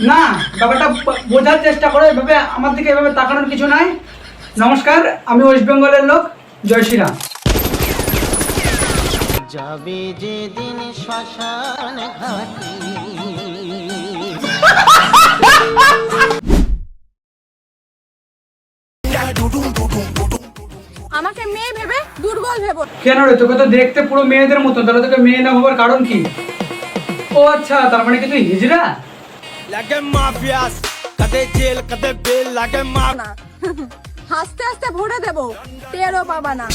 না ব্যাপারটা বোঝার চেষ্টা করো এভাবে আমার দিকে এভাবে তাকানোর কিছু নাই। নমস্কার আমি ওয়েস্ট বেঙ্গলের লোক জয় শ্রীরাম। যাবে যেদিন শ্মশান ঘাটে। আমাকে মেয়ে ভেবে দুর্বল ভেবো। কেন রে তোকে তো দেখতে পুরো মেয়েদের মতো তাহলে তোকে মেয়ে না হবার কারণ কি? ও আচ্ছা তার মানে কি তুই হিজড়া? লাগে মাফিয়াস কদে জেল কদে বেল লাগে মাফ না। হাসতে হাসতে ভরে দেব টেরও পাবা না।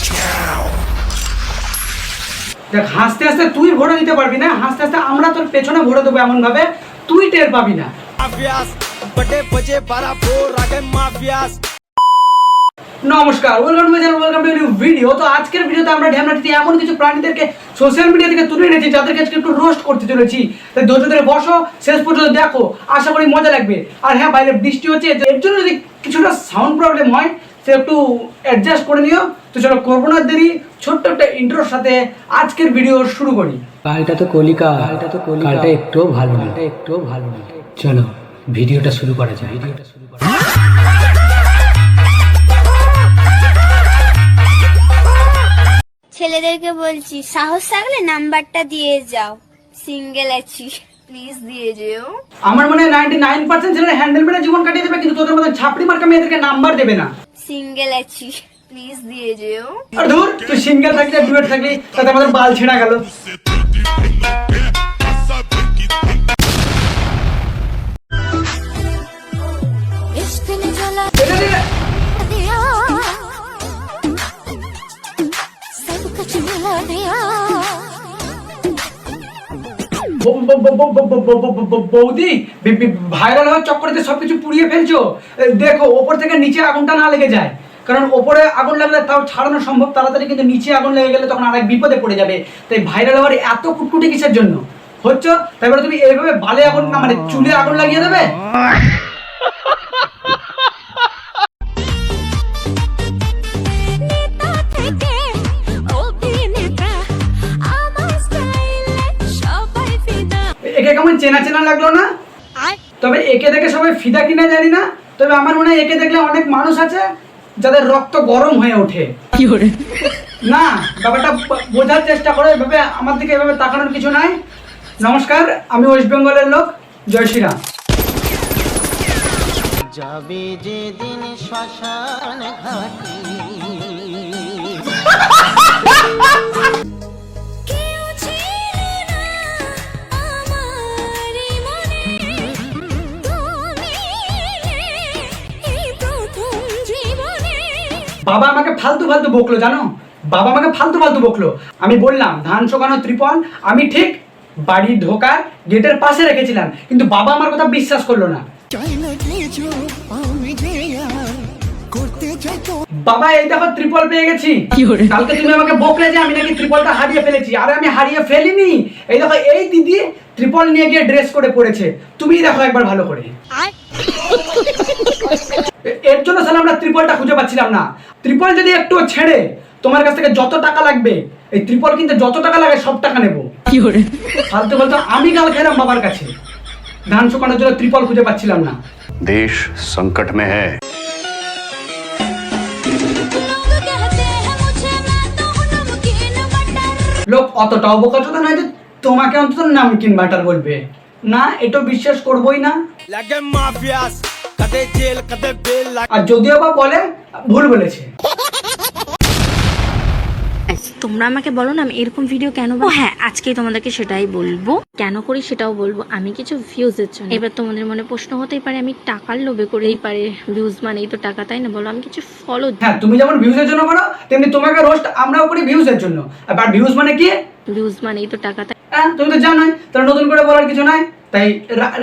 দেখ হাসতে হাসতে তুই ভরে দিতে পারবি না হাসতে হাসতে আমরা তোর পেছনে ভরে দেবো এমন ভাবে তুই টের পাবি না। মাফিয়াস বটে বজে বারা ভোর আগে মাফিয়াস। নমস্কার welcome to my channel welcome to new video তো আজকের ভিডিওতে আমরা ঢ্যামনাটিতে এমন কিছু প্রাণীদেরকে সোশ্যাল মিডিয়া থেকে তুলে এনেছি যাদেরকে আজকে একটু রোস্ট করতে চলেছি। তাই ধৈর্য ধরে বসো শেষ পর্যন্ত দেখো আশা করি মজা লাগবে। আর হ্যাঁ বাইরে বৃষ্টি হচ্ছে এর জন্য যদি কিছুটা সাউন্ড প্রবলেম হয় সে একটু অ্যাডজাস্ট করে নিও। তো চলো করব না দেরি ছোট্ট একটা ইন্ট্রোর সাথে আজকের ভিডিও শুরু করি। কালটা তো কলিকা কালটা তো কলিকা। একটুও ভালো না। একটুও ভালো না। চলো ভিডিওটা শুরু করা যায় ভিডিওটা শুরু ছেলেদেরকে বলছি সাহস থাকলে নাম্বারটা দিয়ে যাও। সিঙ্গেল আছি। প্লিজ দিয়ে যেও। আমার মনে হয় নাইনটি নাইন পার্সেন্ট ছেলেরা হ্যান্ডেল মেরে জীবন কাটিয়ে দেবে কিন্তু তোদের মতো ছাপড়ি মার্কা মেয়েদেরকে নাম্বার দেবে না। সিঙ্গেল আছি। প্লিজ দিয়ে যেও। আর ধুর তুই সিঙ্গেল থাকলে ডুয়েট থাকলি তাতে আমাদের বাল ছেঁড়া গেল। বৌদি ভাইরাল হওয়ার চক্করেতে সবকিছু পুড়িয়ে ফেলছো? দেখো, ওপর থেকে নিচে আগুনটা না লেগে যায়। কারণ ওপরে আগুন লাগলে তাও ছাড়ানো সম্ভব, তাড়াতাড়ি কিন্তু নিচে আগুন লেগে গেলে তখন আরেক বিপদে পড়ে যাবে। তাই ভাইরাল হওয়ার এত কুটকুটি কিসের জন্য? হচ্ছে? তারপরে তুমি এইভাবে বালে আগুন না মানে চুলে আগুন লাগিয়ে দেবে? তবে একে দেখে সবাই ফিদা কিনা জানি না তবে আমার মনে হয় একে দেখলে অনেক মানুষ আছে যাদের রক্ত গরম হয়ে ওঠে। কি করে? না ব্যাপারটা বোঝার চেষ্টা করো এভাবে আমার দিকে এভাবে তাকানোর কিছু নাই। নমস্কার আমি ওয়েস্ট বেঙ্গলের লোক জয় শ্রীরাম। যাবে যেদিন শ্মশান ঘাটে। বাবা আমাকে ফালতু ফালতু বকলো জানো? বাবা আমাকে ফালতু ফালতু বকলো। আমি বললাম ধান শোকানো ত্রিপল আমি ঠিক বাড়ি ঢোকার গেটের পাশে রেখেছিলাম কিন্তু বাবা আমার কথা বিশ্বাস করল না। বাবা এই দেখো ত্রিপল পেয়ে গেছি। কালকে তুমি আমাকে বকলে যে আমি নাকি ত্রিপলটা হারিয়ে ফেলেছি আরে আমি হারিয়ে ফেলিনি। এই দেখো এই দিদি ত্রিপল নিয়ে গিয়ে ড্রেস করে পড়েছে। তুমিই দেখো একবার ভালো করে। এর জন্য স্যার আমরা ত্রিপলটা খুঁজে পাচ্ছিলাম না। ত্রিপল যদি একটু ছেড়ে তোমার কাছ থেকে যত টাকা লাগবে এই ত্রিপল কিন্তু যত টাকা লাগে সব টাকা নেব। কি করে? ফালতু বলতো আমি গাল খেলাম বাবার কাছে। ধান শুকানোর জন্য ত্রিপল খুঁজে পাচ্ছিলাম না। দেশ সংকট মে হ্যাঁ লোক অতটা বোকাচোদা না যে তোমাকে অন্তত নামকিন বাটার বলবে। না এটা বিশ্বাস করবই না। আর যদিও বা বলে ভুল বলেছে। তোমরা আমাকে বলো না আমি এরকম ভিডিও কেন ও হ্যাঁ আজকেই তোমাদেরকে সেটাই বলব। কেন করি সেটাও বলব। আমি কিছু ভিউজের জন্য। এবার তোমাদের মনে প্রশ্ন হতেই পারে আমি টাকার লোভে করেই পারে। ভিউজ মানেই তো টাকা তাই না? বলো আমি কিছু ফলো হ্যাঁ তুমি যেমন ভিউজের জন্য করো তেমনি তোমাকে রোস্ট আমরাও করি ভিউজের জন্য। আর ভিউজ মানে কি? ভিউজ মানেই তো টাকা তাই হ্যাঁ তুমি তো জানোই তাহলে নতুন করে বলার কিছু নাই, তাই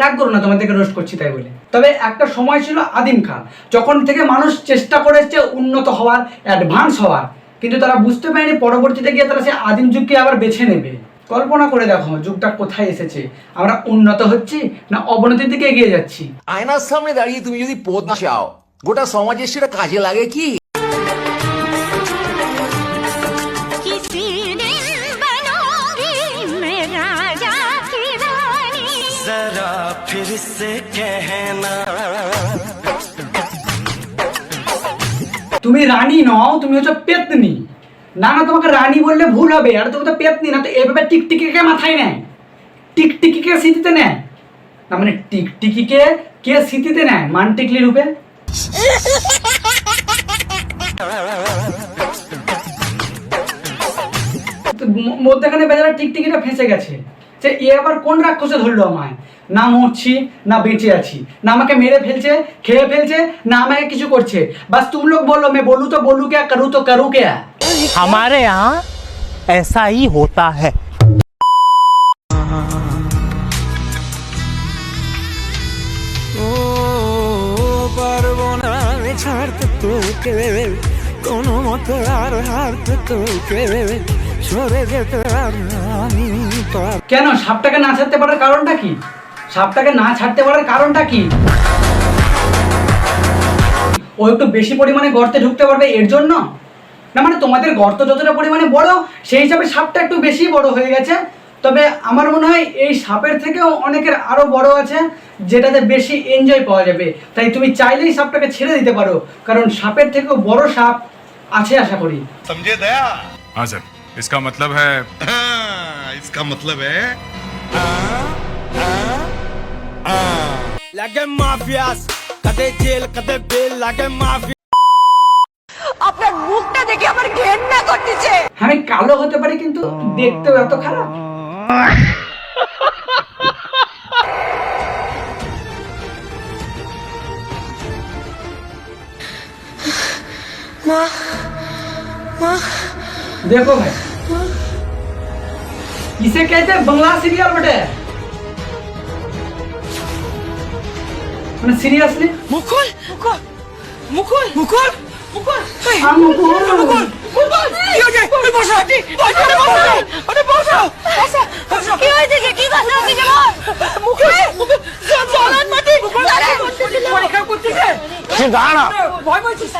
রাগ করো না, তোমার থেকে রোস্ট করছি তাই বলে। তবে একটা সময় ছিল আদিম কাল, যখন থেকে মানুষ চেষ্টা করেছে উন্নত হওয়ার অ্যাডভান্স হওয়ার, কিন্তু তারা বুঝতে পারেনি পরবর্তীতে গিয়ে তারা সে আদিম যুগকে আবার বেছে নেবে। কল্পনা করে দেখো, যুগটা কোথায় এসেছে, আমরা উন্নত হচ্ছি না অবনতির দিকে এগিয়ে যাচ্ছি? আয়নার সামনে দাঁড়িয়ে তুমি যদি পদ চাও গোটা সমাজের সেটা কাজে লাগে কি? जरा फिर से তুমি রানী নও তুমি হচ্ছে পেতনি না না তোমাকে রানী বললে ভুল হবে আর তুমি তো পেতনি না তো এভাবে টিকটিকিকে মাথায় নেয় টিকটিকিকে স্মৃতিতে নেয় না মানে টিকটিকিকে কে স্মৃতিতে নেয় মানটিকলি রূপে তো ম- মধ্যখানে বেচারা টিকটিকিটা ফেঁসে গেছে যে এ আবার কোন রাক্ষসে ধরলো আমায় না মরছি না বেঁচে আছি না আমাকে মেরে ফেলছে খেয়ে ফেলছে না আমাকে কিছু করছে বাস তুম লোক বললো मैं बोलूँ तो बोलूँ क्या करूँ तो करूँ क्या हमारे यहाँ ऐसा ही होता है ও পারবো না আমি ছাড়তে তোকে কোনো মতে আর হারতে তোকে সরে যেতে আর আমি পার কেন সাপটাকে না ছাড়তে পারার কারণটা কি সাপটাকে না ছাড়তে পারার কারণটা কি ও একটু বেশি পরিমাণে গর্তে ঢুকতে পারবে এর জন্য না মানে তোমাদের গর্ত যতটা পরিমাণে বড় সেই হিসাবে সাপটা একটু বেশি বড় হয়ে গেছে তবে আমার মনে হয় এই সাপের থেকেও অনেকের আরো বড় আছে যেটাতে বেশি এনজয় পাওয়া যাবে তাই তুমি চাইলেই সাপটাকে ছেড়ে দিতে পারো কারণ সাপের থেকেও বড় সাপ আছে আশা করি हाँ सर इसका मतलब है इसका मतलब है লাগে মাফিয়াস কদে জেল কদে বেল লাগে মাফিয়া আপনার মুখটা দেখে আমার ঘেন্না করতেছে আমি কালো হতে পারি কিন্তু দেখতেও এত খারাপ देखो भाई इसे कहते हैं बंगला सीरियल बटे মানে সিরিয়াসলি মুকুল! মুকুল! মুকুল! মুকুল! মুকুল! কি হয়েছে? ওই বসো ওরে বসো ওরে বসো কি হয়েছে কি? কি কথা হচ্ছে মুকুল মুকুল জলান মাটি পরীক্ষা করতেছে। দাঁড়া। ভয় পাচ্ছিস?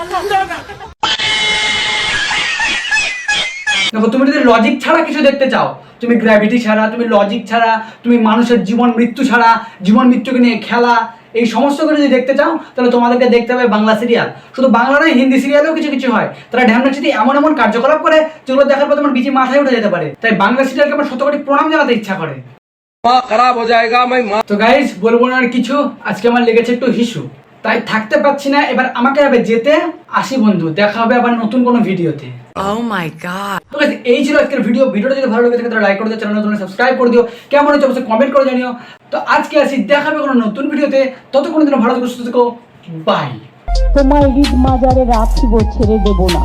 দেখো তুমি যদি লজিক ছাড়া কিছু দেখতে চাও তুমি গ্র্যাভিটি ছাড়া তুমি লজিক ছাড়া তুমি মানুষের জীবন মৃত্যু ছাড়া জীবন মৃত্যুকে নিয়ে খেলা এই সমস্ত যদি দেখতে চাও তাহলে তোমাদেরকে দেখতে হবে বাংলা সিরিয়াল শুধু বাংলা নয় হিন্দি সিরিয়ালেও কিছু কিছু হয়। তারা ঢ্যামনাচিতে এমন এমন কার্যকলাপ করে যেগুলো দেখার পর তোমার বিচি মাথায় উঠে যেতে পারে। তাই বাংলা সিরিয়ালকে আমার শতকোটি প্রণাম জানাতে ইচ্ছা করে। খারাপ হয়ে যায়গা তো গাইজ বলব না আর কিছু। আজকে আমার লেগেছে একটু হিসু। তাই থাকতে পারছি না এবার আমাকে হবে যেতে আসি বন্ধু। দেখা হবে আবার নতুন কোনো ভিডিওতে ও মাই গড তো এই ছিল আজকের ভিডিও ভিডিওটা যদি ভালো লাগে থাকে তাহলে লাইক করে দিও চ্যানেল নতুন সাবস্ক্রাইব করে দিও। কেমন হচ্ছে অবশ্যই কমেন্ট করে জানিও। তো আজকে আসি, দেখাবে কোনো নতুন ভিডিওতে। ততক্ষণ দিন ভালো থেকো, সুস্থ থেকো। বাই তোমার ঈদ মাজারে রাখিব ছেড়ে দেবো না।